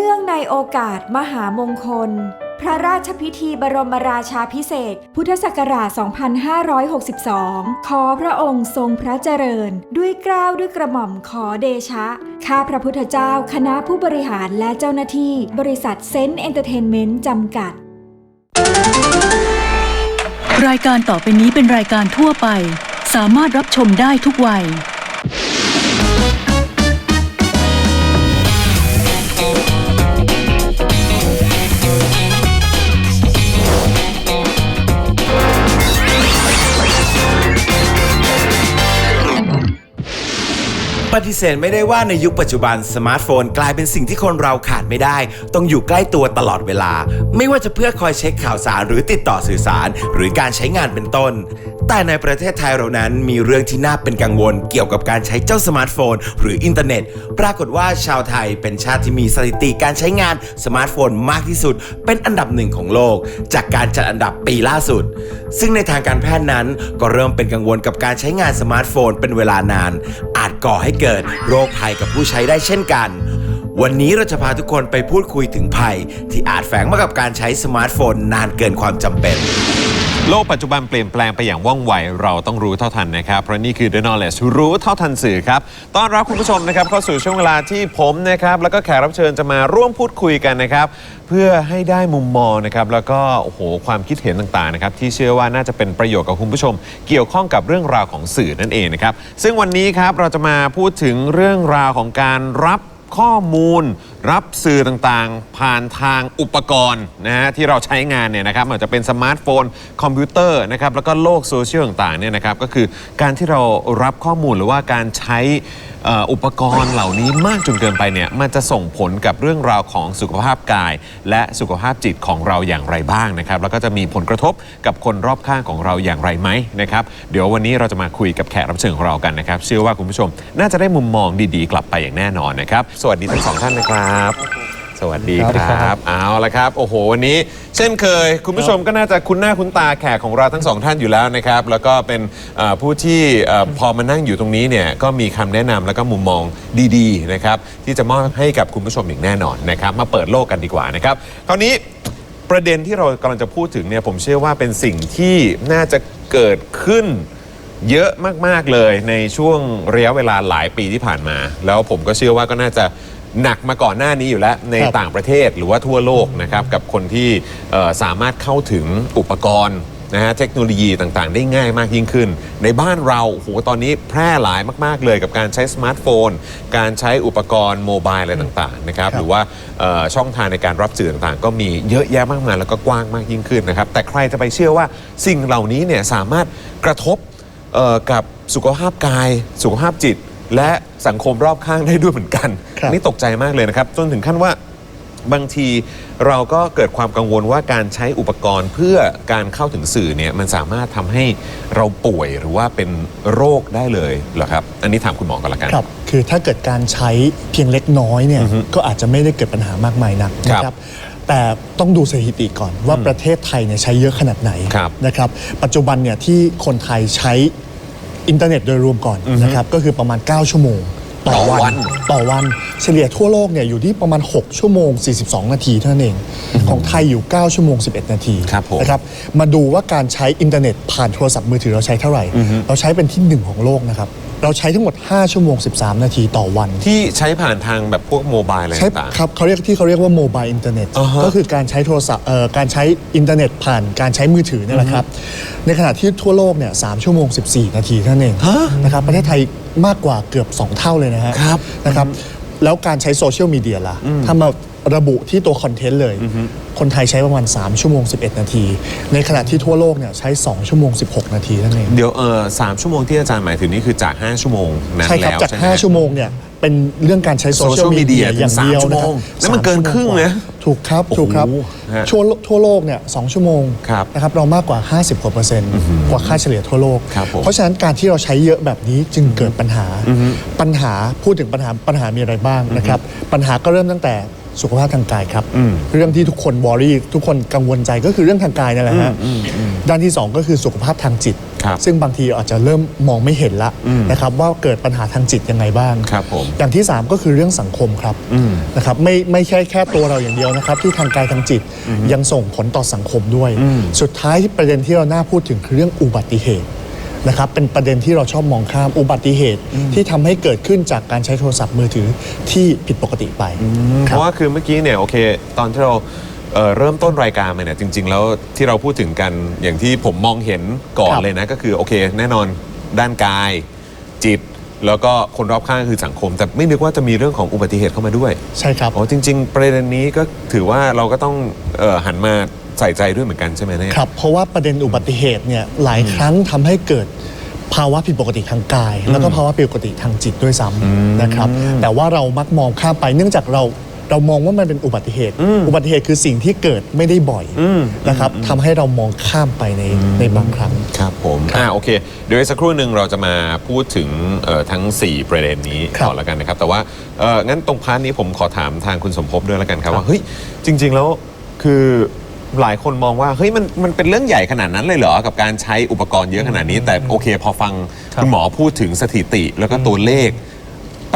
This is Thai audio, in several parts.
นื่องในโอกาสมหามงคล พระราชพิธีบรมราชาพิเศษ พุทธศักราช 2562 ขอพระองค์ทรงพระเจริญ ด้วยกล้าวด้วยกระหม่อมขอเดชะ ข้าพระพุทธเจ้าคณะผู้บริหารและเจ้าหน้าที่ บริษัทเซนต์เอนเตอร์เทนเมนต์จำกัด รายการต่อไปนี้เป็นรายการทั่วไป สามารถรับชมได้ทุกวัย ปฏิเสธไม่ได้ว่าในยุคปัจจุบันสมาร์ทโฟนกลายเป็นสิ่งที่คนเราขาดไม่ได้ ต้องอยู่ใกล้ตัวตลอดเวลา ไม่ว่าจะเพื่อคอยเช็คข่าวสารหรือติดต่อสื่อสาร หรือการใช้งานเป็นต้น แต่ในประเทศไทยเรานั้นมีเรื่องที่น่าเป็นกังวลเกี่ยวกับการใช้เจ้าสมาร์ทโฟน หรืออินเทอร์เน็ต ปรากฏว่าชาวไทยเป็นชาติที่มีสถิติการใช้งานสมาร์ทโฟนมากที่สุด เป็นอันดับหนึ่งของโลก จากการจัดอันดับปีล่าสุด ซึ่งในทางการแพทย์นั้นก็เริ่มเป็นกังวลกับการใช้งานสมาร์ทโฟนเป็นเวลานาน อาจก่อให้เกิดโรคภัยกับผู้ใช้ได้เช่นกันวันนี้เราจะพาทุกคนไปพูดคุยถึงภัย ที่อาจแฝงมากับการใช้สมาร์ทโฟนนานเกินความจำเป็น โลกปัจจุบันเปลี่ยนแปลงไปอย่างว่องไว เราต้องรู้เท่าทันนะครับ เพราะนี่คือ The Knowledge รู้เท่าทันสื่อครับต้อนรับคุณผู้ชมนะครับเข้าสู่ช่วงเวลาที่ผมนะครับแล้วก็แขกรับเชิญจะมาร่วมพูดคุยกันนะครับ เพื่อให้ได้มุมมองนะครับแล้วก็โอ้โหความคิดเห็นต่างๆนะครับที่เชื่อว่าน่าจะเป็นประโยชน์กับคุณผู้ชม เกี่ยวข้องกับเรื่องราวของสื่อนั่นเองนะครับซึ่งวันนี้ครับเราจะมาพูดถึงเรื่องราวของการรับ ข้อมูล รับสื่อต่างๆ ผ่านทางอุปกรณ์นะฮะที่เราใช้งานเนี่ยนะครับอาจจะเป็นสมาร์ทโฟน คอมพิวเตอร์นะครับแล้วก็โลกโซเชียลต่างๆเนี่ยนะครับก็คือการที่เรารับข้อมูลหรือว่าการใช้ เอ่ออุปกรณ์เหล่านี้มากจนเกินไปเนี่ยมันจะส่งผลกับเรื่องราวของสุขภาพกาย และสุขภาพจิตของเราอย่างไรบ้างนะครับ แล้วก็จะมีผลกระทบกับคนรอบข้างของเราอย่างไรไหมนะครับ เดี๋ยววันนี้เราจะมาคุยกับแขกรับเชิญของเรากันนะครับ เชื่อว่าคุณผู้ชมน่าจะได้มุมมองดีๆ กลับไปอย่างแน่นอนนะครับ สวัสดีทั้งสองท่านนะครับ สวัสดีครับ เอาละครับ โอ้โห วันนี้ เช่นเคย คุณผู้ชมก็น่าจะคุ้นหน้าคุ้นตาแขกของเราทั้งสองท่านอยู่แล้วนะครับ แล้วก็เป็นเอ่อผู้ที่เอ่อพอมานั่งอยู่ตรงนี้เนี่ย ก็มีคำแนะนำแล้วก็มุมมองดีๆนะครับ ที่จะมอบให้กับคุณผู้ชมอย่างแน่นอนนะครับ มาเปิดโลกกันดีกว่านะครับ คราวนี้ประเด็นที่เรากำลังจะพูดถึงเนี่ย ผมเชื่อว่าเป็นสิ่งที่น่าจะเกิดขึ้น เยอะมาก ๆ เลยในช่วงระยะเวลาหลายปีที่ผ่านมา แล้วผมก็เชื่อว่าก็น่าจะ หนักมาก่อนหน้านี้อยู่แล้วในครับต่างประเทศหรือว่าทั่วโลกนะครับกับคนที่เอ่อสามารถเข้าถึงอุปกรณ์นะฮะเทคโนโลยีต่างๆ ได้ง่ายมากยิ่งขึ้น ในบ้านเราโอ้โหตอนนี้แพร่หลายมาก ๆ เลยกับการใช้สมาร์ทโฟน การใช้อุปกรณ์โมบายอะไรต่างๆนะครับครับ หรือว่าเอ่อช่องทางในการรับสื่อต่างๆ ก็มีเยอะแยะมากมายแล้วก็กว้างมากยิ่งขึ้นนะครับแต่ใครจะไปเชื่อว่าสิ่งเหล่านี้เนี่ยสามารถกระทบ เอ่อกับสุขภาพกายสุขภาพจิต และสังคมรอบข้างได้ด้วยเหมือนกัน ครับ นี่ตกใจมากเลยนะครับ จนถึงขั้นว่าบางทีเราก็เกิดความกังวลว่าการใช้อุปกรณ์เพื่อการเข้าถึงสื่อเนี่ยมันสามารถทำให้เราป่วยหรือว่าเป็นโรคได้เลยเหรอครับ อันนี้ถามคุณหมอกันละกัน ครับ คือถ้าเกิดการใช้เพียงเล็กน้อยเนี่ยก็อาจจะไม่ได้เกิดปัญหามากมายนักครับนะครับแต่ต้องดูสถิติก่อนว่าประเทศไทยเนี่ยใช้เยอะขนาดไหนครับนะครับ ปัจจุบันเนี่ยที่คนไทยใช้ อินเทอร์เน็ตโดยรวมก่อนนะครับก็คือประมาณ 9 ชั่วโมง ต่อต่อวัวันนต่อวันเฉลี่ยทั่วโลกเนี่ยอยู่ที่ประมาณ 6 ชั่วโมง 42 นาทีเท่านั้นเอง ของไทยอยู่ 9 ชั่วโมง 11 นาทีครับผมนะครับมาดูว่าการใช้อินเทอร์เน็ตผ่านโทรศัพท์มือถือเราใช้เท่าไหร่ เราใช้เป็นที่หนึ่งของโลกนะครับ เราใช้ทั้งหมด 5 ชั่วโมง 13 นาทีต่อวัน ที่ใช้ผ่านทางแบบพวกโมบายอะไรใช้ต่าง ครับเขาเรียกที่เขาเรียกว่าโมบายอินเทอร์เน็ตอ่าฮะก็คือการใช้โทรศัพท์เอ่อการใช้อินเทอร์เน็ตผ่านการใช้มือถือเนี่ยแหละครับ ในขณะที่ทั่วโลกเนี่ยสชั่วโมง 14 นาทีเท่านั้นเองนะครับประเทศไทยมากกว่าเกือบ 2 เท่าเลยนะฮะครับนะครับแล้วการใช้โซเชียลมีเดียล่ะถ้ามา ระบุที่ตัวคอนเทนต์เลย คนไทยใช้ประมาณ 3 ชั่วโมง 11 นาที ในขณะที่ทั่วโลกเนี่ยใช้ 2 ชั่วโมง 16 นาทีเท่านั้นเองๆเดี๋ยวเออสามชั่วโมงที่อาจารย์หมายถึงนี่คือจาก 5 ชั่วโมงนั้นใช่ครับแล้วจากใช่ไหม5ชั่วโมงเนี่ยเป็นเรื่องการใช้โซเชียล Social มีเดี media ยถึงอย่างเดียวสามชั่วนะโมครับงนั่นมันเกินครึ่งนะถูกครับ ถูกครับโอ้โหฮะทั่วโลทั่วโลกเนี่ยสองชั่วโมงครับนะครับเรามากกว่า 50กว่าเปอร์เซ็นต์กว่าค่าเฉลี่ยทั่วโลกครับผมเพราะฉะนั้นการที่เราใช้เยอะแบบนี้จึงเกิดปัญหา ปัญหาพูดถึงปัญหาปัญหามีอะไรบ้างนะครับ ปัญหาก็เริ่มตั้งแต่ สุขภาพทางกายครับ เรื่องที่ทุกคนวอรี่ทุกคนกังวลใจก็คือเรื่องทางกายนั่นแหละฮะด้านที่สองก็คือสุขภาพทางจิตครับซึ่งบางทีอาจจะเริ่มมองไม่เห็นละอืมนะครับว่าเกิดปัญหาทางจิตยังไงบ้างครับผมอย่างที่ 3 ก็คือเรื่องสังคมครับอืมนะครับไม่ไม่แค่แค่ตัวเราอย่างเดียวนะครับ ที่ทางกายทางจิตยังส่งผลต่อสังคมด้วยอืมสุดท้ายที่ประเด็นที่เราน่าพูดถึงคือเรื่องอุบัติเหตุ นะครับเป็นประเด็นที่เราชอบมองข้ามอุบัติเหตุที่ทำให้เกิดขึ้นจากการใช้โทรศัพท์มือถือที่ผิดปกติไป เพครับราะว่าคือเมื่อกี้เนี่ยโอเค ตอนที่เราเอ่อเริ่มต้นรายการมาเนี่ยจริง ๆ แล้วที่เราพูดถึงกันอย่างที่ผมมองเห็นก่อนครับเลยนะ ก็คือโอเค แน่นอนด้านกาย จิต แล้วก็คนรอบข้างคือสังคม แต่ไม่นึกว่าจะมีเรื่องของอุบัติเหตุเข้ามาด้วย ใช่ครับอ๋อจริง ๆ ประเด็นนี้ก็ถือว่าเราก็ต้องเออหันมา ใส่ใจด้วยเหมือนกันใช่ไหมเนี่ย ครับ เพราะว่าประเด็นอุบัติเหตุเนี่ยหลายครั้งทำให้เกิดภาวะผิดปกติทางกาย แล้วก็ภาวะผิดปกติทางจิตด้วยซ้ำนะครับ แต่ว่าเรามักมองข้ามไปเนื่องจากเราเรามองว่ามันเป็นอุบัติเหตุ อุบัติเหตุคือสิ่งที่เกิดไม่ได้บ่อยนะครับทำให้เรามองข้ามไปในในบางครั้ง ครับผม อ่าโอเค เดี๋ยวอีกสักครู่หนึ่งเราจะมาพูดถึงเอ่อทั้ง 4 ประเด็นนี้ครับต่อแล้วกันนะครับ แต่ว่าเอ่องั้นตรงพาร์ทนี้ผมขอถามทางคุณสมภพด้วยแล้วกันครับว่า เฮ้ย จริง ๆ แล้วคือ หลายคนมองว่าเฮ้ยมันมันเป็นเรื่องใหญ่ขนาดนั้นเลยเหรอ กับการใช้อุปกรณ์เยอะขนาดนี้ แต่โอเค พอฟังคุณหมอพูดถึงสถิติแล้วก็ตัวเลข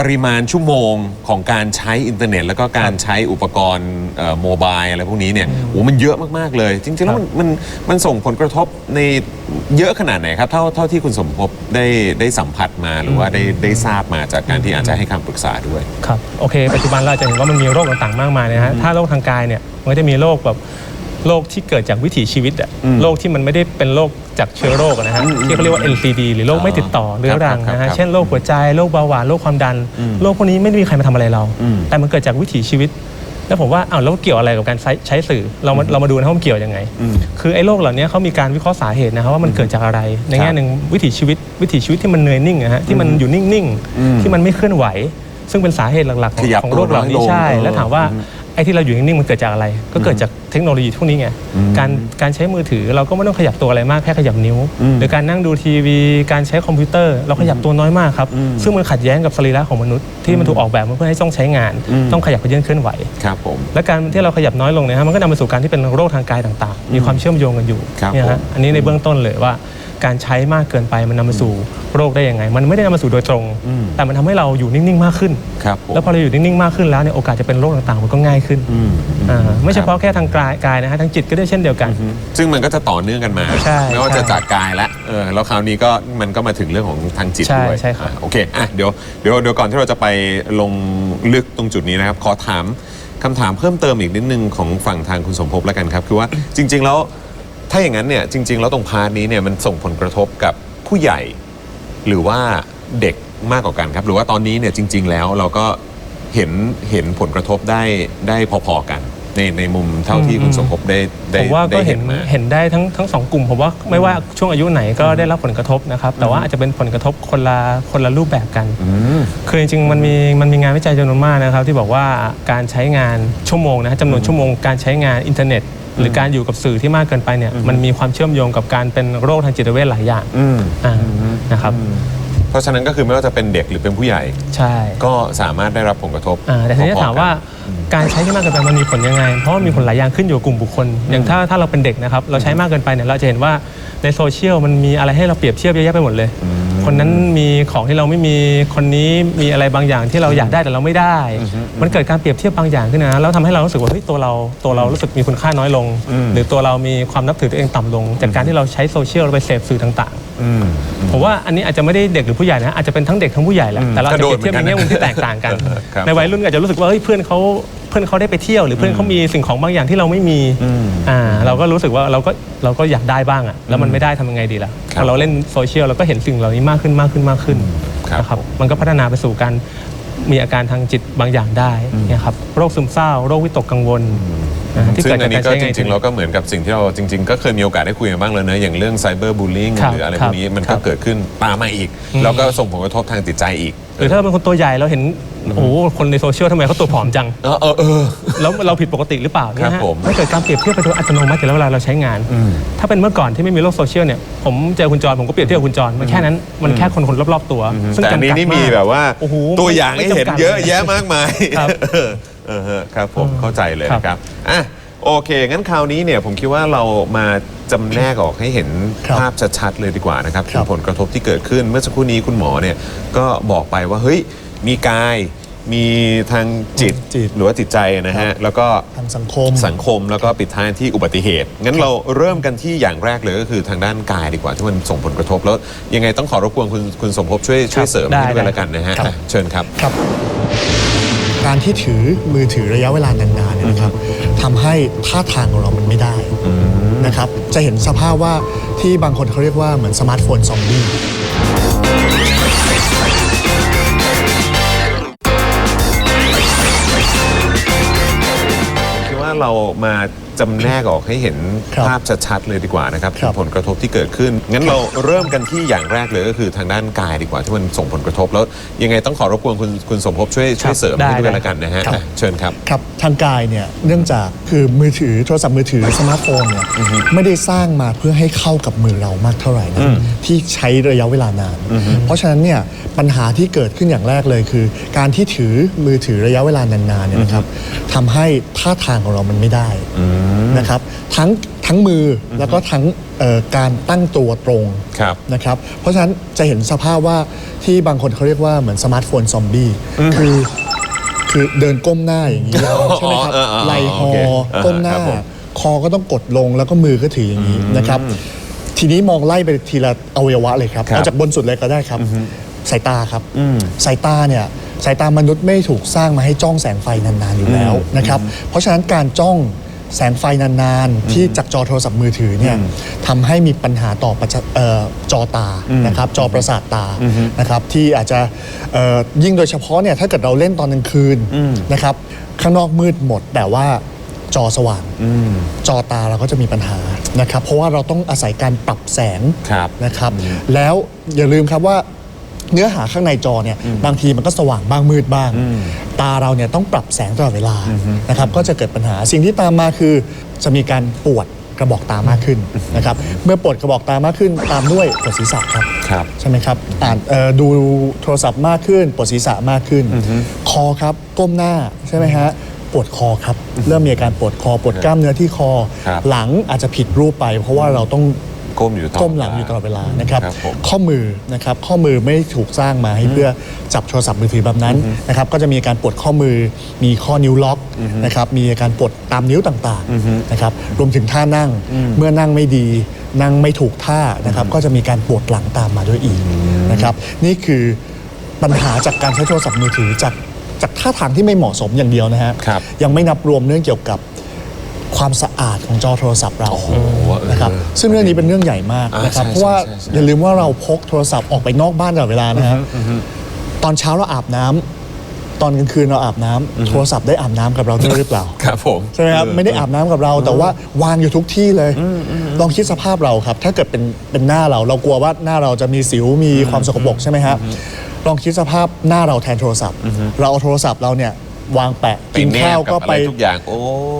ปริมาณชั่วโมงของการใช้อินเทอร์เน็ต แล้วก็การใช้อุปกรณ์เอ่อโมบายอะไรพวกนี้เนี่ยโอ้มันเยอะมาก ๆ เลย จริง ๆ แล้วมันมันมันส่งผลกระทบในเยอะขนาดไหนครับ เท่าเท่าที่คุณสมภพได้ได้สัมผัสมาหรือว่าได้ได้ทราบมาจากการที่อาจจะให้คำปรึกษาด้วยครับโอเค ปัจจุบันเราจะเห็นว่ามันมีโรคต่างๆมากมายนะฮะถ้าโรคทางกายเนี่ยมันก็จะมีโรคแบบ โรคที่เกิดจากวิถีชีวิตอะโรคที่มันไม่ได้เป็นโรคจากเชื้อโรคอะนะฮะที่เขาเรียกว่า NCD หรือโรคไม่ติดต่อเรื้อรังครับนะครัฮะบเช่นโรคหัวใจโรคเบาหวานโรคความดันโรคพวกนี้ไม่ได้มีใครมาทำอะไรเราอืมแต่มันเกิดจากวิถีชีวิต แล้วผมว่าอ้าวแล้วเกี่ยวอะไรกับการใช้ใช้สื่อเรามาเรามาดูนะว่ามันเกี่ยวยังไง คือไอ้โรคเหล่านี้เขามีการวิเคราะห์สาเหตุนะครับว่ามันเกิดจากอะไร ในแง่หนึ่งวิถีชีวิต วิถีชีวิตที่มันเนยนิ่งอะฮะที่มันอยู่นิ่งๆที่มันไม่เคลื่อนไหวซึ่งเป็นสาเหตุหลักๆขของยับของโรคเหล่านี้ตัวน้อยลงใช่เออแล้วถามว่า ไอ้ที่เราอยู่นิ่งๆมันเกิดจากอะไร ก็เกิดจากเทคโนโลยีพวกนี้ไงการการใช้มือถือเราก็ไม่ต้องขยับตัวอะไรมากแค่ขยับนิ้วหรือการนั่งดูทีวี การใช้คอมพิวเตอร์ เราขยับตัวน้อยมากครับซึ่งมันขัดแย้งกับสรีระของมนุษย์ที่มันถูกออกแบบมาเพื่อให้ต้องใช้งานต้องขยับเขยื้อนเคลื่อนไหว ครับผม และการที่เราขยับน้อยลงเนี่ยฮะมันก็นำไปสู่การที่เป็นโรคทางกายต่างๆ มีความเชื่อมโยงกันอยู่ครับเนี่ยผมฮะอันนี้ในเบื้องต้นเลยว่า การใช้มากเกินไปมันนำไปสู่โรคได้ยังไง มันไม่ได้นำมาสู่โดยตรงแต่มันทำให้เราอยู่นิ่งๆมากขึ้น ครับผม แล้วพอเราอยู่นิ่งๆมากขึ้นแล้วเนี่ยโอกาสจะเป็นโรคต่างๆมันก็ง่ายขึ้นอืมอ่าไม่เฉพาะแค่ทางกายกายนะฮะทางจิตก็ได้เช่นเดียวกัน ซึ่งมันก็จะต่อเนื่องกันมา ใช่ไม่ว่าจะใช่จากกายและเออแล้วคราวนี้ก็มันก็มาถึงเรื่องของทางจิตใช่ด้วยใช่ครับ อะโอเคอะเดี๋ยวเดี๋ยวเดี๋ยวก่อนที่เราจะไปลงลึกตรงจุดนี้นะครับ ขอถามคำถามเพิ่มเติมอีกนิดนึงของฝั่งทางคุณสมภพแล้วกันครับ คือว่าจริง ๆ แล้ว ถ้าอย่างนั้นเนี่ยจริง ๆ แล้วตรงพาร์ทนี้เนี่ยมันส่งผลกระทบกับผู้ใหญ่ หรือว่าเด็กมากกว่ากันครับ หรือว่าตอนนี้เนี่ยจริง ๆ แล้วเราก็เห็นเห็นผลกระทบได้ได้พอๆกัน ในในมุมเท่าที่คุณสมภพได้ได้ผมว่าก็ได้เห็นมา เห็นได้ทั้งทั้งสองกลุ่มผมว่าไม่ว่าช่วงอายุไหนก็ได้รับผลกระทบนะครับแต่ว่าอาจจะเป็นผลกระทบคนละคนละรูปแบบกันคือจริงๆมันมีมันมีงานวิจัยจำนวนมากนะครับ ที่บอกว่าการใช้งานชั่วโมงนะฮะจำนวนชั่วโมงการใช้งานอินเทอร์เน็ต หรือการอยู่กับสื่อที่มากเกินไปเนี่ยมันมีความเชื่อมโยงกับการเป็นโรคทางจิตเวชหลายอย่างอืมอ่านะครับ เพราะฉะนั้นก็คือไม่ว่าจะเป็นเด็กหรือเป็นผู้ใหญ่ ใช่ก็สามารถได้รับผลกระทบอ่าแต่ทีนี้พอๆถามว่ากัน การใช้ที่มากเกินไปมันมีผลยังไง เพราะว่ามีผลหลายอย่างขึ้นอยู่กับกลุ่มบุคคล อย่างถ้าถ้าเราเป็นเด็กนะครับ เราใช้มากเกินไปเนี่ยเราจะเห็นว่าในโซเชียลมันมีอะไรให้เราเปรียบเทียบเยอะแยะไปหมดเลย คนนั้นมีของที่เราไม่มีคนนี้มีอะไรบางอย่างที่เราอยากได้แต่เราไม่ได้ มันเกิดการเปรียบเทียบบางอย่างขึ้นนะแล้วทำให้เรารู้สึกว่าเฮ้ยตัวเราตัวเรารู้สึกมีคุณค่าน้อยลง หรือตัวเรามีความนับถือตัวเองต่ำลง จากการที่เราใช้โซเชียลไปเสพสื่อต่างอืมๆผมว่าอันนี้อาจจะไม่ได้เด็กหรือผู้ใหญ่นะอาจจะเป็นทั้งเด็กทั้งผู้ใหญ่แหละแต่เราจะเปรียบเทียบในแง่มุมที่แตกต่างกันครับในวัยรุ่นก็อาจจะรู้สึกว่าเฮ้ยเพื่อนเขาเพื่อนเขาได้ไปเที่ยว หรือเพื่อนเขามีสิ่งของบางอย่างที่เราไม่มีอ่าเราก็รู้สึกว่าเราก็เราก็อยากได้บ้างอะแล้วมันไม่ได้ทำยังไงดีล่ะครับพอเราเล่นโซเชียลเราก็เห็นสิ่งเหล่านี้มากขึ้นมากขึ้นมากขึ้นครับ นะครับมันก็พัฒนาไปสู่การมีอาการทางจิตบางอย่างได้เนี่ยครับโรคซึมเศร้า โรควิตกกังวลอ่าที่ซึ่งเกิดอัจานกนี้การก็ใช้จงาน ริงๆเราก็เหมือนกับสิ่งที่เราจริง ๆ ก็เคยมีโอกาสได้คุยกันบ้างเลยนะอย่างเรื่องไซเบอร์บูลลิงครับหรืออะไรคพรัวบกนี้มันครัก็บเกิดขึ้นตามมาอีก แล้วก็ส่งผลกระทบทางจิตใจอีก หรือถ้าเราเป็นคนตัวใหญ่เราเห็นโอ้โหคนในโซเชียลทำไมเขาตัวผอมจัง เออเออเออ แล้วเราผิดปกติหรือเปล่าครัเนี่ยบฮะผมมันเกิดการเปรียบเทียบไปโดยอัตโนมัติอยู่แล้วเวลาเราใช้งาน ถ้าเป็นเมื่อก่อนที่ไม่มีโลกโซเชียลเนี่ยผมเจอคุณจรผมก็เปรียบเทียบกับคุณจรมันแค่นั้นมันแค่คนคนรอบๆตัว ซึ่งแต่อันนี้จำกัดนี่มีากแบบว่าโอ้โหตัวอย่างให้เห็นไม่จำกัด เยอะแยะมากมายครับเออเออฮะครับผมเข้าใจเลยครับ นะครับอะ โโอเค งั้นคราวนี้เนี่ยผมคิดว่าเรามาจำแนกออกให้เห็นครับภาพชัดๆเลยดีกว่านะครับคถึรังบผลกระทบที่เกิดขึ้นเมื่อสักครู่นี้คุณหมอเนี่ยก็บอกไปว่าเฮ้ยมีกาย มีทางจิตจิต หรือว่าจิตใจนะฮะแล้วก็ ทางสังคม สังคมแล้วก็ปิดท้ายที่อุบัติเหตุ งั้นเราเริ่มกันที่อย่างแรกเลยก็คือทางด้านกายดีกว่าที่มันส่งผลกระทบแล้ว ยังไงต้องขอรบกวนคุณคุณสมภพช่วยช่วยเสริมได้ให้ด้วยได้แล้วกันนะฮะครับ อะเชิญครับ ครับ การที่ถือมือถือระยะเวลานานๆเนี่ยนะครับ ทำให้ท่าทางของเรามันไม่ได้นะครับจะเห็นสภาพว่าที่บางคนเขาเรียกว่าเหมือนสมาร์ทโฟนซอมบี้ผมคิดว่าเรามาจำแนกออกให้เห็นครับภาพชัดๆเลยดีกว่านะครับครับ ถึงผลกระทบที่เกิดขึ้น งั้นเราเริ่มกันที่อย่างแรกเลยก็คือทางด้านกายดีกว่าที่มันส่งผลกระทบแล้ว ยังไงต้องขอรบกวนคุณคุณสมภพช่วยช่วยเสริมได้ให้ด้วยได้แล้วกันนะฮะครับ อะเชิญครับ ครับทางกายเนี่ยเนื่องจากคือมือถือโทรศัพท์มือถือสมาร์ทโฟนเนี่ยไม่ได้สร้างมาเพื่อให้เข้ากับมือเรามากเท่าไหร่นะที่ใช้ระยะเวลานาน เพราะฉะนั้นเนี่ยปัญหาที่เกิดขึ้นอย่างแรกเลยคือ การที่ถือมือถือระยะเวลานานๆเนี่ยนะครับทำให้ท่าทางของเรามันไม่ได้นะครับทั้งทั้งมืออแล้วก็ทั้งเอ่อการตั้งตัวตรงครับนะครับเพราะฉะนั้นจะเห็นสภาพว่าที่บางคนเขาเรียกว่าเหมือนสมาร์ทโฟนซอมบี้คือคือเดินก้มหน้าอย่างนี้แล้วใช่ไหมครับเออเออเออไหลหโออเคก้มหน้าครับผมคอก็ต้องกดลงแล้วก็มือก็ถืออย่างนี้นะครับ ทีนี้มองไล่ไปทีละอวัยวะเลยครับครับเอาจากบนสุดเลยก็ได้ครับสายตาครับสายตาเนี่ยสายตามนุษย์ไม่ถูกสร้างมาให้จ้องแสงไฟนานๆอยู่แล้วนะครับ เพราะฉะนั้นการจ้อง แสงไฟนานๆ ที่จากจอโทรศัพท์มือถือเนี่ยทำให้มีปัญหาต่อประชาเอ่อจอตานะครับจอประสาทตานะครับที่อาจจะเอ่อยิ่งโดยเฉพาะเนี่ยถ้าเกิดเราเล่นตอนกลางคืนนะครับข้างนอกมืดหมดแต่ว่าจอสว่างจอตาเราก็จะมีปัญหานะครับ เพราะว่าเราต้องอาศัยการปรับแสงครับนะครับ แล้วอย่าลืมครับว่า เนื้อหาข้างในจอเนี่ยบางทีมันก็สว่างบ้างมืดบ้าง ตาเราเนี่ยต้องปรับแสงตลอดเวลานะครับก็จะเกิดปัญหาสิ่งที่ตามมาคือจะมีการปวดกระบอกตามากขึ้นนะครับเมื่อปวดกระบอกตามากขึ้นตามด้วยปวดศีรษะครับครับ ใช่ไหมครับอ่านเอ่อดูโทรศัพท์มากขึ้นปวดศีรษะมากขึ้น คอครับก้มหน้าใช่ไหมฮะปวดคอครับ เริ่มมีอาการปวดคอปวดกล้ามเนื้อที่คอ ครับ หลังอาจจะผิดรูปไป เพราะว่าเราต้อง ก้มอยู่ตลอดก้มหลังอยู่ตลอดเวลานะครับ ครับผม ข้อมือนะครับข้อมือไม่ถูกสร้างมาให้เพื่อจับโทรศัพท์มือถือแบบนั้นนะครับก็จะมีอาการปวดข้อมือ มีข้อนิ้วล็อกนะครับมีอาการปวดตามนิ้วต่างๆนะครับรวมถึงท่านั่งเมื่อนั่งไม่ดีนั่งไม่ถูกท่านะครับก็จะมีการปวดหลังตามมาด้วยอีกนะครับนี่คือปัญหาจากการใช้โทรศัพท์มือถือจากจากท่าทางที่ไม่เหมาะสมอย่างเดียวนะฮะครับ ยังไม่นับรวมเรื่องเกี่ยวกับความสะอาดของจอโทรศัพท์เราเออ นะครับซึ่งเรื่องนี้เป็นเรื่องใหญ่มากอ่านะครับใช่เพราะว่าใช่ใช่ อย่าลืมว่าเราพกโทรศัพท์ออกไปนอกบ้านตลอดเวลานะฮะตอนเช้าเราอาบน้ำตอนกลางคืนเราอาบน้ำโทรศัพท์ได้อาบน้ำกับเราด้วยหรือเปล่า ครับผม ใช่ไหมครับไม่ได้อาบน้ำกับเรา แต่ว่าวางอยู่ทุกที่เลย ลองคิดสภาพเราครับ ถ้าเกิดเป็นเป็นหน้าเรา เรากลัวว่าหน้าเราจะมีสิวมีความสกปรกใช่ไหมครับลองคิดสภาพหน้าเราแทนโทรศัพท์ เราเอาโทรศัพท์เราเนี่ย วางแปะกินข้าวก็ไปแนบบอะรทุกอย่างโอ้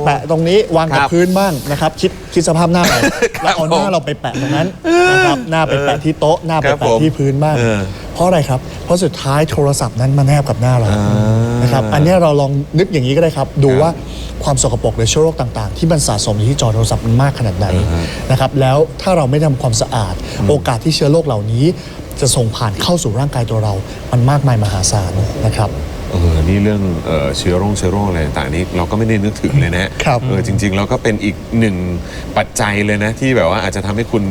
แปะตรงนี้วางกับครับพื้นบ้างนะครับ คิดคิดสภาพหน้าเราแล้วเอาหน้าเราไปแปะตรงนั้นนะครับหน้าไปแปะที่โต๊ะหน้าไปครับผแปะมที่พื้นบ้างเออเพราะอะไรครับ เพราะสุดท้ายโทรศัพท์นั้นมาแนบกับหน้าเรานะครับอันเนี้ยเราลองนึกอย่างนี้ก็ได้ครับ ดูว่าความสกปรกหรือเชื้อโรคต่างๆ ที่มันสะสมอยู่ที่จอโทรศัพท์มันมากขนาดไหนนะครับแล้วถ้าเราไม่ทำความสะอาด โอกาสที่เชื้อโรคเหล่านี้ จะส่งผ่านเข้าสู่ร่างกายตัวเรา มันมากมายมหาศาลนะครับ เออนี่เรื่องเอ่อเชื้อโรคเชื้อโรคอะไรต่างๆนี้เราก็ไม่ได้นึกถึงเลยนะครับเออจริงๆแล้วก็เป็นอีกหนึ่งปัจจัยเลยนะที่แบบว่าอาจจะทำให้คุณ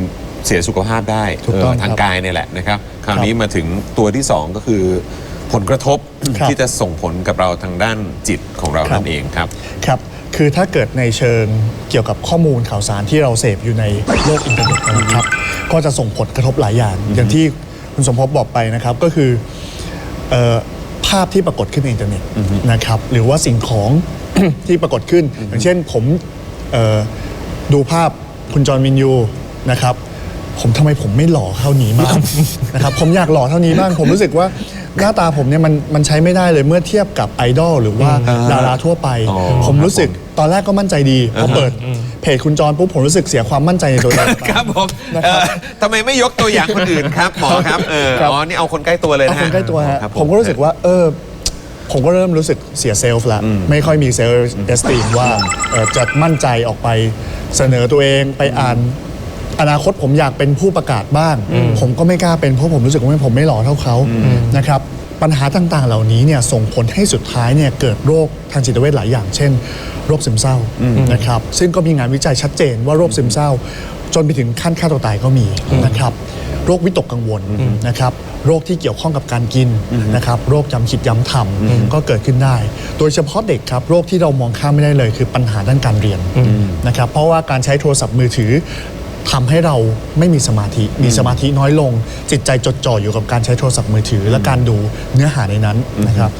เสียสุขภาพได้ถูกต้องเทางครับกายเนี่ยแหละนะครับ คราวนี้มาถึงตัวที่ 2 ก็คือผลกระทบครับ ที่จะส่งผลกับเราทางด้านจิตของเราครับนั่นเองครับ ครับ คือถ้าเกิดในเชิงเกี่ยวกับข้อมูลข่าวสารที่เราเสพอยู่ในโลกอินเทอร์เน็ตนะครับ ก็จะส่งผลกระทบหลายอย่าง อย่างที่คุณสมภพบอกไปนะครับ ก็คือเออภาพที่ปรากฏขึ้นในอินเทอร์เน็ตนะครับหรือว่าสิ่งของ ที่ปรากฏขึ้น อย่างเช่นผมเอ่อดูภาพคุณจอห์นวินยูนะครับผมทำไมผมไม่หล่อเท่านี้บ้าง นะครับผมอยากหล่อเท่านี้บ้าง ผมรู้สึกว่าหน้าตาผมเนี่ยมันมันใช้ไม่ได้เลยเมื่อเทียบกับไอดอลหรือว่าดาราทั่วไปอ๋อผมรู้สึก ตอนแรกก็มั่นใจดีพอเปิดเพจคุณจรปุ๊บผมรู้สึกเสียความมั่นใจในตัวเองครับผมนะครับ เอ่อทำไมไม่ยกตัวอย่างคนอื่นครับหมอครับเออครับอ๋อนี่เอาคนใกล้ตัวเลยเอานะฮะคนใกล้ตัวฮะครับผมก็รู้สึกว่าเออผมก็เริ่มรู้สึกเสียเซลฟ์ละไม่ค่อยมีเซลฟ์เอสติมว่าเอ่อจะมั่นใจออกไปเสนอตัวเองไปอ่าน อนาคตผมอยากเป็นผู้ประกาศบ้าง ผมก็ไม่กล้าเป็นเพราะผมรู้สึกว่าผมไม่หล่อเท่าเขานะครับ ปัญหาต่างๆ เหล่านี้เนี่ยส่งผลให้สุดท้ายเนี่ยเกิดโรคทางจิตเวชหลายอย่าง เช่น โรคซึมเศร้านะครับซึ่งก็มีงานวิจัยชัดเจนว่าโรคซึมเศร้า จนไปถึงขั้นฆ่าตัวตายก็มีนะครับโรควิตกกังวลนะครับโรคที่เกี่ยวข้องกับการกินนะครับโรคจำคิดย้ำทำก็เกิดขึ้นได้ โดยเฉพาะเด็กครับโรคที่เรามองข้ามไม่ได้เลย คือปัญหาด้านการเรียนนะครับเพราะว่าการใช้โทรศัพท์มือถือ ทำให้เราไม่มีสมาธิ มีสมาธิน้อยลง จิตใจจดจ่ออยู่กับการใช้โทรศัพท์มือถือ และการดูเนื้อหาในนั้นนะครับ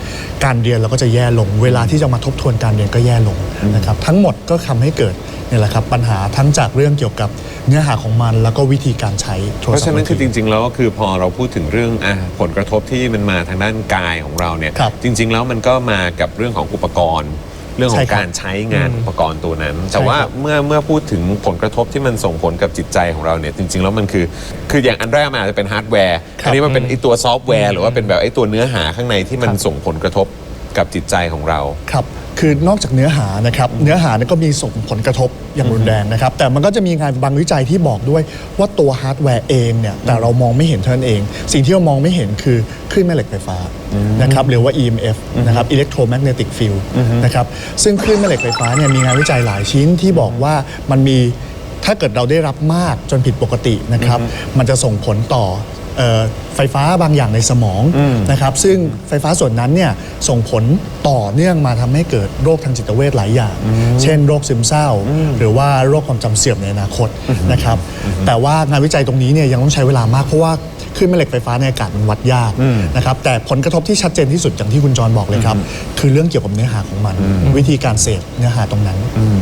การเรียนเราก็จะแย่ลง เวลาที่จะมาทบทวนการเรียนก็แย่ลงนะครับ ทั้งหมดก็ทำให้เกิดเนี่ยแหละครับปัญหาทั้งจากเรื่องเกี่ยวกับเนื้อหาของมันแล้วก็วิธีการใช้โทรเพราะศัพฉะท์นั้มืนอคืถือจริง ๆ แล้วก็คือพอเราพูดถึงเรื่องอะผลกระทบที่มันมาทางด้านกายของเราเนี่ยครับจริง ๆ แล้วมันก็มากับเรื่องของอุปกรณ์ เรื่องขใช่องครับการใช้งานอุปกรณ์ตัวนั้น แต่ใช่ว่าครับเมื่อเมื่อพูดถึงผลกระทบที่มันส่งผลกับจิตใจของเราเนี่ยจริง ๆ แล้วมันคือ คืออย่างอันแรกมันอาจจะเป็นฮาร์ดแวร์ครับอันนี้มันเป็นไอตัวซอฟต์แวร์หรือว่าเป็นแบบไอตัวเนื้อหาข้างในที่มันครับ ส่งผลกระทบกับจิตใจของเรา ครับ คือนอกจากเนื้อหานะครับเนื้อหาเนี่ยก็มีส่งผลกระทบอย่างรุนแรงนะครับ แต่มันก็จะมีงานบางวิจัยที่บอกด้วยว่าตัวฮาร์ดแวร์เองเนี่ยแต่เรามองไม่เห็นเท่านั้นเอง สิ่งที่เรามองไม่เห็นคือคลื่นแม่เหล็กไฟฟ้านะครับหรือว่า EMF นะครับ electromagnetic field นะครับซึ่งคลื่นแม่เหล็กไฟฟ้าเนี่ยมีงานวิจัยหลายชิ้นที่บอกว่ามันมีถ้าเกิดเราได้รับมากจนผิดปกตินะครับ มันจะส่งผลต่อเอ่อ ไฟฟ้าบางอย่างในสมองนะครับซึ่งไฟฟ้าส่วนนั้นเนี่ยส่งผลต่อเนื่องมาทำให้เกิดโรคทางจิตเวชหลายอย่าง เช่น โรคซึมเศร้า หรือว่าโรคความจำเสื่อมในอนาคตนะครับแต่ว่างานวิจัยตรงนี้เนี่ยยังต้องใช้เวลามากเพราะว่าคลื่นแม่เหล็กไฟฟ้าในอากาศมันวัดยากนะครับแต่ผลกระทบที่ชัดเจนที่สุดอย่างที่คุณจรบอกเลยครับ คือเรื่องเกี่ยวกับเนื้อหาของมัน วิธีการเสพเนื้อหาตรงนั้น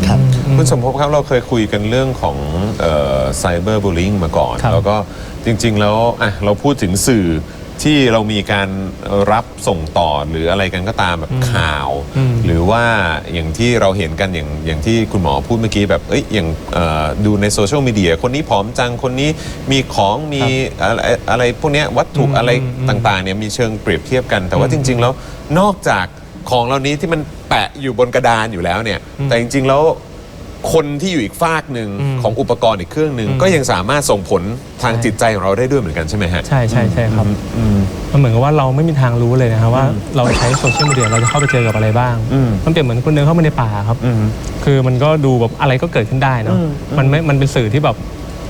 ครับคุณสมภพครับเราเคยคุยกันเรื่องของไซเบอร์บูล i ิ g มาก่อนครับแล้วก็ จริง ๆ แล้วอะเราพูดถึงสื่อที่เรามีการรับส่งต่อหรืออะไรกันก็ตามแบบข่าว หรือว่าอย่างที่เราเห็นกันอย่างอย่างที่คุณหมอพูดเมื่อกี้แบบเอ้ยอย่างเอ่อดูในโซเชียลมีเดียคนนี้ผอมจังคนนี้มีของมีอะไรอะไรพวกเนี้ยวัตถุอะไรต่างๆเนี่ยมีเชิงเปรียบเทียบกัน แต่ว่าจริง ๆ แล้วนอกจากของเหล่านี้ที่มันแปะอยู่บนกระดานอยู่แล้วเนี่ยแต่จริง ๆ แล้ว คนที่อยู่อีกฝากหนึ่งของอุปกรณ์อีกเครื่องหนึ่งก็ยังสามารถส่งผลทางจิตใจของเราได้ด้วยเหมือนกันใช่ไหมฮะ ใช่ใช่ใช่ครับมันเหมือนกับว่าเราไม่มีทางรู้เลยนะครับว่าเราใช้โซเชียลมีเดียเราจะเข้าไปเจอกับอะไรบ้าง มันเปรียบเหมือนคนเดินเข้ามาในป่าครับ คือมันก็ดูแบบอะไรก็เกิดขึ้นได้เนาะมันไม่มันเป็นสื่อที่แบบ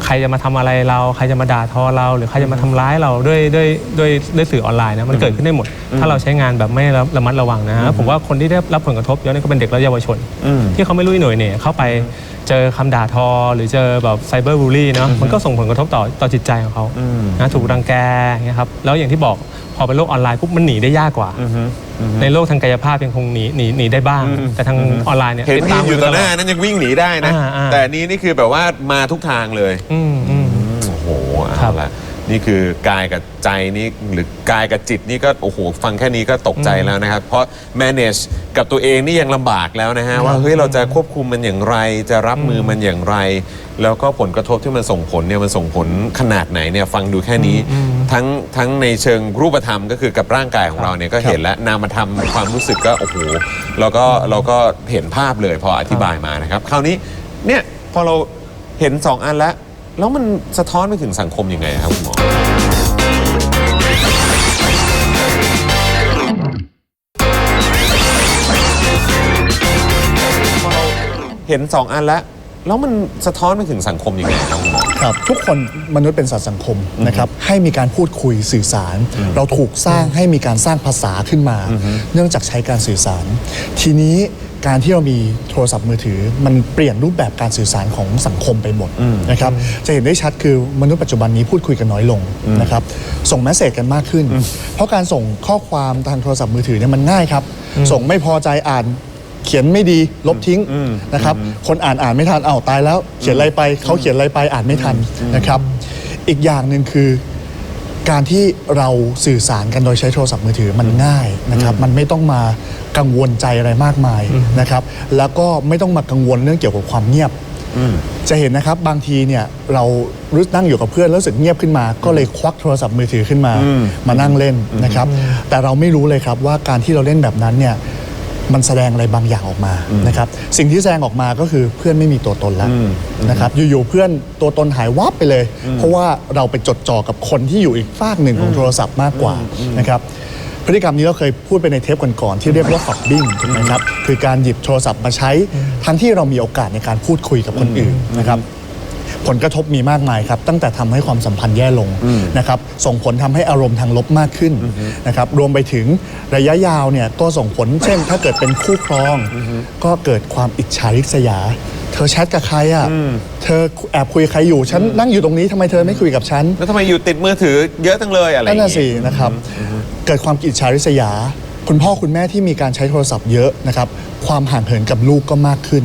ใครจะมาทำอะไรเรา ใครจะมาด่าทอเรา หรือใครจะมาทำร้ายเราด้วยด้วยด้วยด้วยสื่อออนไลน์นะมันเกิดขึ้นได้หมด ถ้าเราใช้งานแบบไม่ระระมัดระวังนะผมว่าคนที่ได้รับผลกระทบเยอะนี่ก็เป็นเด็กและเยาวชน ที่เขาไม่รู้อีหน่วยเนี่ยเข้าไป เจอคำด่าทอหรือเจอแบบไซเบอร์บูลลี่เนาะมันก็ส่งผลกระทบต่อต่อจิตใจของเขานะถูกรังแกอย่างเงี้ยครับแล้วอย่างที่บอกพอเป็นโลกออนไลน์ปุ๊บมันหนีได้ยากกว่า ในโลกทางกายภาพยังคงหนีหนีหนีได้บ้าง แต่ทางออนไลน์เนี่ยเห็นติดยืตามนอยู่ต่อหน้าตลดนั้นยังวิ่งหนีได้นะอ่าอ่าแต่อันนี้นี่คือแบบว่ามาทุกทางเลยอืมอืมโอ้โหครัเอาบละ นี่คือกายกับใจนี่หรือกายกับจิตนี่ก็โอ้โหฟังแค่นี้ก็ตกใจแล้วนะครับ เพราะ manage กับตัวเองนี่ยังลำบากแล้วนะฮะว่าเฮ้ยเราจะควบคุมมันอย่างไร จะรับมือมันอย่างไร แล้วก็ผลกระทบที่มันส่งผลเนี่ยมันส่งผลขนาดไหนเนี่ยฟังดูแค่นี้ ทั้งทั้งในเชิงรูปธรรมก็คือกับร่างกายของเราเนี่ยก็เห็นแล้วนามธรรมความรู้สึกก็โอ้โหเราก็เราก็เห็นภาพเลยพออธิบายมานะครับ คราวนี้เนี่ยพอเราเห็นสองอันแล้ว แล้วมันสะท้อนไปถึงสังคมยังไงครับคุณหมอพอเราเห็นสองอันแล้ว แล้วมันสะท้อนไปถึงสังคมยังไงครับคุณหมอ ครับทุกคนมนุษย์เป็นสัตว์สังคมนะครับให้มีการพูดคุยสื่อสาร เราถูกสร้างให้มีการสร้างภาษาขึ้นมา เนื่องจากใช้การสื่อสาร ทีนี้ การที่เรามีโทรศัพท์มือถือ มันเปลี่ยนรูปแบบการสื่อสารของสังคมไปหมดนะครับจะเห็นได้ชัดคือมนุษย์ปัจจุบันนี้พูดคุยกันน้อยลงนะครับส่งแมสเซจกันมากขึ้น เพราะการส่งข้อความทางโทรศัพท์มือถือเนี่ยมันง่ายครับ ส่งไม่พอใจอ่านเขียนไม่ดีลบทิ้งนะครับคนอ่านอ่านไม่ทันอ้าวตายแล้ว เขียนอะไรไปเขาเขียนอะไรไปอ่านไม่ทันนะครับ อีกอย่างหนึ่งคือ การที่เราสื่อสารกันโดยใช้โทรศัพท์มือถือมันง่ายนะครับ มันไม่ต้องมากังวลใจอะไรมากมายนะครับ แล้วก็ไม่ต้องมากังวลเรื่องเกี่ยวกับความเงียบจะเห็นนะครับบางทีเนี่ยเรารู้นั่งอยู่กับเพื่อนแล้วรู้สึกเงียบขึ้นมา ก็เลยควักโทรศัพท์มือถือขึ้นมา มานั่งเล่นนะครับ แต่เราไม่รู้เลยครับว่าการที่เราเล่นแบบนั้นเนี่ย มันแสดงอะไรบางอย่างออกมานะครับสิ่งที่แสดงออกมาก็คือเพื่อนไม่มีตัวตนแล้วนะครับอยู่ๆเพื่อนตัวตนหายวับไปเลย เพราะว่าเราไปจดจ่อกับคนที่อยู่อีกฝากหนึ่งของโทรศัพท์มากกว่านะครับพฤติกรรมนี้เราเคยพูดไปในเทปก่อนๆที่เรียกว่าฝักบิ้งถูกไหมครับคือการหยิบโทรศัพท์มาใช้ทั้งที่เรามีโอกาสในการพูดคุยกับคนอื่นนะครับ ผลกระทบมีมากมายครับ ตั้งแต่ทำให้ความสัมพันธ์แย่ลงนะครับส่งผลทำให้อารมณ์ทางลบมากขึ้นนะครับรวมไปถึงระยะยาวเนี่ยก็ส่งผลเช่น ถ้าเกิดเป็นคู่ครอง ก็เกิดความอิจฉาริษยา เธอแชทกับใครอะเธอแอบคุยกับใครอยู่ฉันนั่งอยู่ตรงนี้ทำไมเธอไม่คุยกับฉันแล้วทำไมอยู่ติดมือถือเยอะจังเลยอะไรอนั่ย่านงน่ะงี้สินะครับเกิดความอิจฉาริษยาคุณพ่อคุณแม่ที่มีการใช้โทรศัพท์เยอะนะครับ ความห่างเหินกับลูกก็มากขึ้น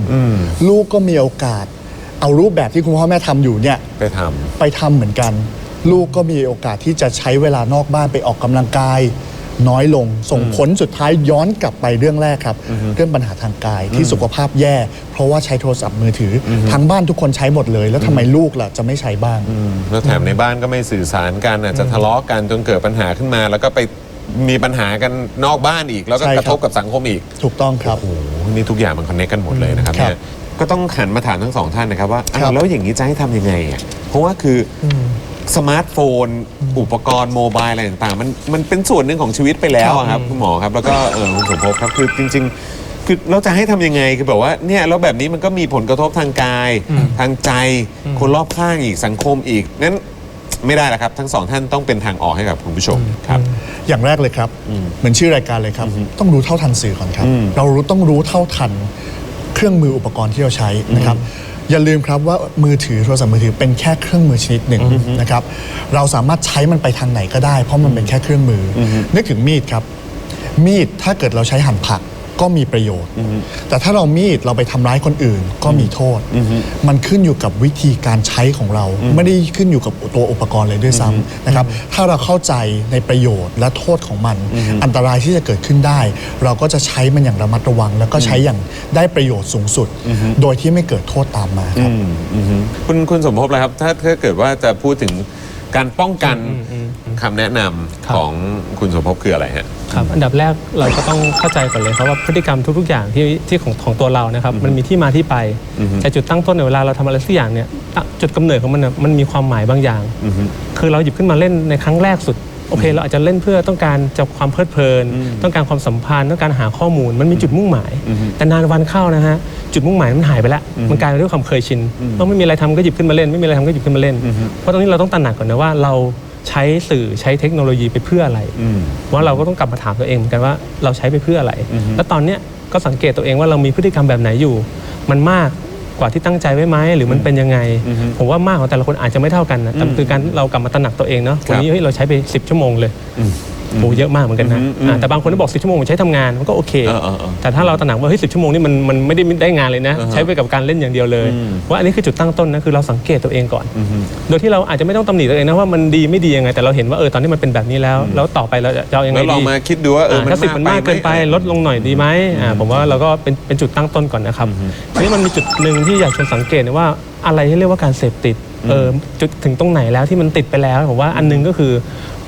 ลูกก็มีโอกาส เอารูปแบบที่คุณพ่อแม่ทำอยู่เนี่ย ไปทไปทำเหมือนกัน ลูกก็มีโอกาสที่จะใช้เวลานอกบ้านไปออกกำลังกาย น้อยลงส่งผลสุดท้ายย้อนกลับไปเรื่องแรกครับ เรื่องปัญหาทางกายที่สุขภาพแย่ เพราะว่าใช้โทรศัพท์มือถืออทั้งบ้านทุกคนใช้หมดเลย แล้วทำไมลูกล่ะจะไม่ใช้บ้างำแล้วแถมในบ้านก็ไม่สื่อสารกันอาจจะทะเลาะกันจนเกิดปัญหาขึ้นมา แล้วก็ไปมีปัญหากันนอกบ้านอีก แล้วก็ใช่กครับ ระทบกับสังคมอีกถูกต้องครับ โอ้โหนี่ทุกอย่างมันคอนเนคกันหมดเลยนะครับครับ เนี่ย ก็ต้องหันมาถามทั้งสองท่านนะครับว่าอ้าครัวบแล้วอย่างนี้จะให้ทำยังไงอะเพราะว่าคืออสมาร์ทโฟน อุปกรณ์โมบายอะไรต่างๆ มันมันเป็นส่วนหนึ่งของชีวิตไปแล้วอะครับคุณหมอครับ แล้วก็เออคุณสมภพครับคือจริง ๆ คือเราจะให้ทำยังไงคือแบบว่าเนี่ยแล้วแบบนี้มันก็มีผลกระทบทางกาย ทางใจ คนรอบข้างอีกสังคมอีกงั้นไม่ได้แล้วครับ ทั้งสองท่านต้องเป็นทางออกให้กับคุณผู้ชมครับ อย่างแรกเลยครับ เหมือนชื่อรายการเลยครับ ต้องรู้เท่าทันสื่อก่อนครับอืมเรารู้ต้องรู้เท่าทัน เครื่องมืออุปกรณ์ที่เราใช้นะครับอย่าลืมครับว่ามือถือโทรศัพท์มือถือเป็นแค่เครื่องมือชนิดหนึ่งนะครับเราสามารถใช้มันไปทางไหนก็ได้ เพราะมันเป็นแค่เครื่องมืออนึกถึงมีดครับ มีดถ้าเกิดเราใช้หั่นผัก ก็มีประโยชน์ แต่ถ้าเรามีดเราไปทำร้ายคนอื่นก็มีโทษ มันขึ้นอยู่กับวิธีการใช้ของเรา ไม่ได้ขึ้นอยู่กับตัวอุปกรณ์เลยด้วยซ้ำนะครับ ถ้าเราเข้าใจในประโยชน์และโทษของมัน อันตรายที่จะเกิดขึ้นได้ เราก็จะใช้มันอย่างระมัดระวัง แล้วก็ใช้อย่างได้ประโยชน์สูงสุด โดยที่ไม่เกิดโทษตามมาครับคุณคุณสมภพเลยครับ ถ้าถ้าเกิดว่าจะพูดถึง การป้องกันคำแนะนำครับ ของคุณสมภพคืออะไรฮะ ครับอันดับแรกเราก็ต้องเข้าใจก่อนเลยครับว่าพฤติกรรมทุก ๆ อย่างที่ที่ของของตัวเรานะครับมันมีที่มาที่ไปแต่จุดตั้งต้นในยเวลาเราทำอะไรสักอย่างเนี่ยอะจุดกำเนิดของมันน่ะมันมีความหมายบางอย่าง คือเราหยิบขึ้นมาเล่นในครั้งแรกสุด โอเค เราอาจจะเล่นเพื่อต้องการจะความเพลิดเพลิน ต้องการความสัมพันธ์ ต้องการหาข้อมูล มันมีจุดมุ่งหมาย แต่นานวันเข้านะฮะ จุดมุ่งหมายมันหายไปแล้วมันกลายเป็นด้วยความเคยชินต้องไม่มีอะไรทำก็หยิบขึ้นมาเล่น ไม่มีอะไรทำก็หยิบขึ้นมาเล่น เพราะตรงนี้เราต้องตระหนักก่อนนะว่าเราใช้สื่อใช้เทคโนโลยีไปเพื่ออะไร ว่าเราก็ต้องกลับมาถามตัวเองเหมือนกันว่าเราใช้ไปเพื่ออะไร แล้วตอนเนี้ยก็สังเกตตัวเองว่าเรามีพฤติกรรมแบบไหนอยู่ มันมาก กว่าที่ตั้งใจไว้ไหมหรือมันเป็นยังไง ผมว่ามากของแต่ละคนอาจจะไม่เท่ากันนะแต่คือการเรากลับมาตระหนักตัวเองเนาะครับวันนี้เฮ้ยเราใช้ไป 10 ชั่วโมงเลย โอ้เยอะมากเหมือนกันนะอ่าแต่บางคนที่บอก10ชั่วโมงผมใช้ทำงานมันก็โอเคเออเออเออแต่ถ้าเราตระหนักว่าเฮ้ยสิชั่วโมงนี่มันมันไม่ได้ได้งานเลยนะอ่าฮะใช้ไปกับการเล่นอย่างเดียวเลยว่าอันนี้คือจุดตั้งต้นนะคือเราสังเกตตัวเองก่อน โดยที่เราอาจจะไม่ต้องตำหนิตัวเองนะว่ามันดีไม่ดียังไง แต่เราเห็นว่าเออตอนนี้มันเป็นแบบนี้แล้ว แล้วต่อไปเราจะจะเอายังไงแล้วลองดีมาคิดดูว่าเอออ่ามันถ้าสิบมันมากเกินไปหมลดลงหน่อยดีไหมอ่าผมว่าเราก็เป็นเป็นจุดตั้งต้นก่อนนะครับทีนี้มันมีจุดหนึ่งที่อยากชวนสังเกตนะว่าอะไรที่เรียกว่าการเสพติดเออจุดถึงตรงไหนแล้วที่มันติดไปแล้วผมว่าอันหนึงก็คือ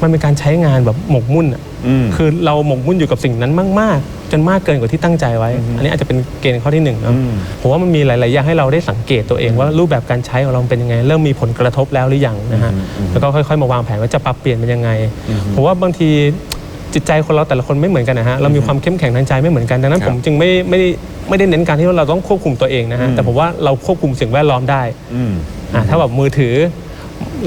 มันเป็นการใช้งานแบบหมกมุ่นอะคือเราหมกมุ่นอยู่กับสิ่งนั้นมาก ๆ จนมากเกินกว่าที่ตั้งใจไว้ อันนี้อาจจะเป็นเกณฑ์ข้อที่หนึ่งเนอะผมว่ามันมีหลาย ๆ อย่างให้เราได้สังเกตตัวเองว่ารูปแบบการใช้ของเราเป็นยังไง เริ่มมีผลกระทบแล้วหรือยังนะฮะแล้วก็ค่อย ๆ มาวางแผนว่าจะปรับเปลี่ยนเป็นยังไงผมว่าบางทีจิตใจคนเราแต่ละคนไม่เหมือนกันนะฮะเรามีความเข้มแข็งทางใจไม่เหมือนกันดังนั้นครับผมจึงไม่ไม่ได้ไม่ได้เน้นการที่ว่าเราต้องควบคุมตัวเองนะฮะแต่ผมว่าเราควบคุมสิ่งแวดล้อมได้ อืม อะถ้าแบบมือถือ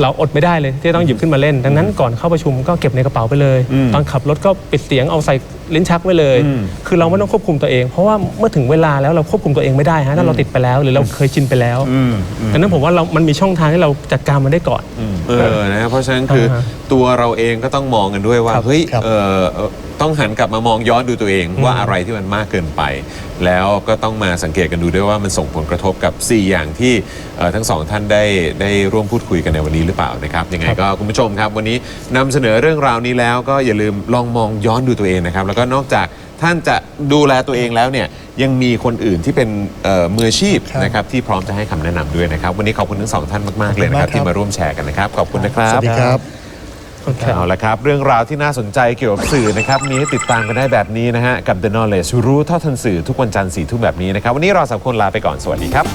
เราอดไม่ได้เลยที่จะต้องหยิบขึ้นมาเล่น ดังนั้นก่อนเข้าประชุมก็เก็บในกระเป๋าไปเลย อืมตอนขับรถก็ปิดเสียงเอาใส่ลิ้นชักไว้เลย อืมคือเราไม่ต้องควบคุมตัวเอง เพราะว่าเมื่อถึงเวลาแล้วเราควบคุมตัวเองไม่ได้ฮะถ้าเราติดไปแล้ว หรือเราเคยชินไปแล้วอืมดังนั้นผมว่าเรามันมีช่องทางที่เราจัดการมันได้ก่อน เออนะเพราะฉะนั้นคืออาฮะตัวเราเองก็ต้องมองกันด้วยว่า ครับเฮ้ยครับ เออเอ่อ ต้องหันกลับมามองย้อนดูตัวเองว่าอะไรที่มันมากเกินไป แล้วก็ต้องมาสังเกตกันดูด้วยว่ามันส่งผลกระทบกับ 4 อย่างที่เอ่อทั้งสองท่านได้ได้ร่วมพูดคุยกันในวันนี้หรือเปล่านะครับยังไงก็คุณผู้ชมครับ วันนี้นำเสนอเรื่องราวนี้แล้วก็อย่าลืมลองมองย้อนดูตัวเองนะครับ แล้วก็นอกจากท่านจะดูแลตัวเองแล้วเนี่ยยังมีคนอื่นที่เป็นเอ่อมืออาชีพครับนะครับที่พร้อมจะให้คำแนะนำด้วยนะครับ วันนี้ขอบคุณทั้งสองท่านมาก ๆ เลยนะครับขอบคุณมากครับที่มาร่วมแชร์กันนะครับ ขอบคุณนะครับสวัสดีครับ เอาละครับ เรื่องราวที่น่าสนใจเกี่ยวกับสื่อนะครับ มีให้ติดตามกันได้แบบนี้นะฮะ กับ The Knowledge รู้เท่าทันสื่อทุกวันจันทร์สี่ทุ่มแบบนี้นะครับ วันนี้เราสามคนลาไปก่อนสวัสดีครับ